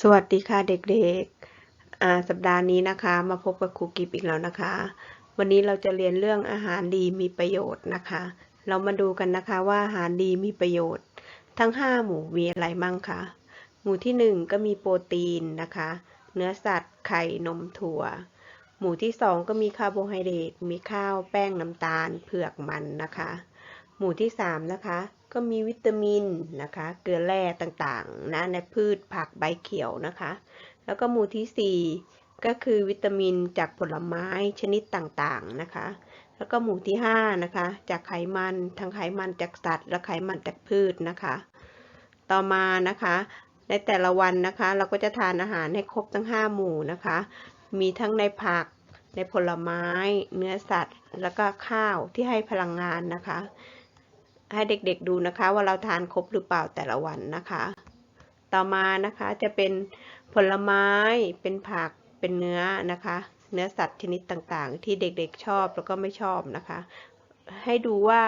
สวัสดีค่ะเด็กๆ สัปดาห์นี้นะคะ มาพบกับครูกิฟอีกแล้วนะคะ วันนี้เราจะเรียนเรื่องอาหารดีมีประโยชน์นะคะ เรามาดูกันนะคะว่าอาหารดีมีประโยชน์ ทั้ง 5 หมู่มีอะไรมั่งคะหมู่ที่ 1 ก็มีโปรตีนนะคะ เนื้อสัตว์ไข่นมถั่ว หมู่ที่ 2 ก็มีคาร์โบไฮเดรตมีข้าวแป้งน้ำตาลเผือกมันนะคะ หมู่ที่ 3 นะคะ ก็มีวิตามินนะคะ เกลือแร่ต่างๆนะในพืชผักใบเขียวนะคะ แล้วก็หมู่ที่ 4 ก็คือวิตามินจากผลไม้ชนิดต่างๆนะคะ แล้วก็หมู่ที่5นะคะจากไขมันทั้งไขมันจากสัตว์ และไขมันจากพืชนะคะ ต่อมานะคะในแต่ละวันนะคะเราก็จะทานอาหารให้ครบทั้ง 5 หมู่นะคะ มีทั้งในผักในผลไม้ เนื้อสัตว์ แล้วก็ข้าวที่ให้พลังงานนะคะ ให้เด็กๆดูนะคะ ว่าเราทานครบหรือเปล่าแต่ละวันนะคะ ต่อมานะคะจะเป็นผลไม้เป็นผักเป็นเนื้อนะคะ เนื้อสัตว์ชนิดต่างๆ ที่เด็กๆชอบแล้วก็ไม่ชอบนะคะ ให้ดูว่า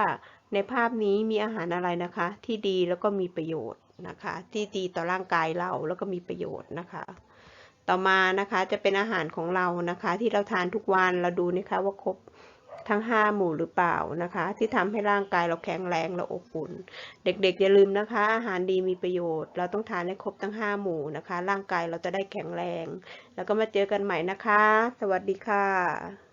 ในภาพนี้มีอาหารอะไรนะคะ ที่ดีแล้วก็มีประโยชน์นะคะ ที่ดีต่อร่างกายเราแล้วก็มีประโยชน์นะคะ ต่อมานะคะจะเป็นอาหารของเรานะคะ ที่เราทานทุกวันเราดูนะคะว่าครบ ทั้ง 5 หมู่หรือเปล่านะคะ ที่ทำให้ร่างกายเราแข็งแรงเราอบอุ่น เด็กๆอย่าลืมนะคะ อาหารดีมีประโยชน์ เราต้องทานให้ครบทั้ง 5 หมู่นะคะ ร่างกายเราจะได้แข็งแรง แล้วก็มาเจอกันใหม่นะคะ สวัสดีค่ะ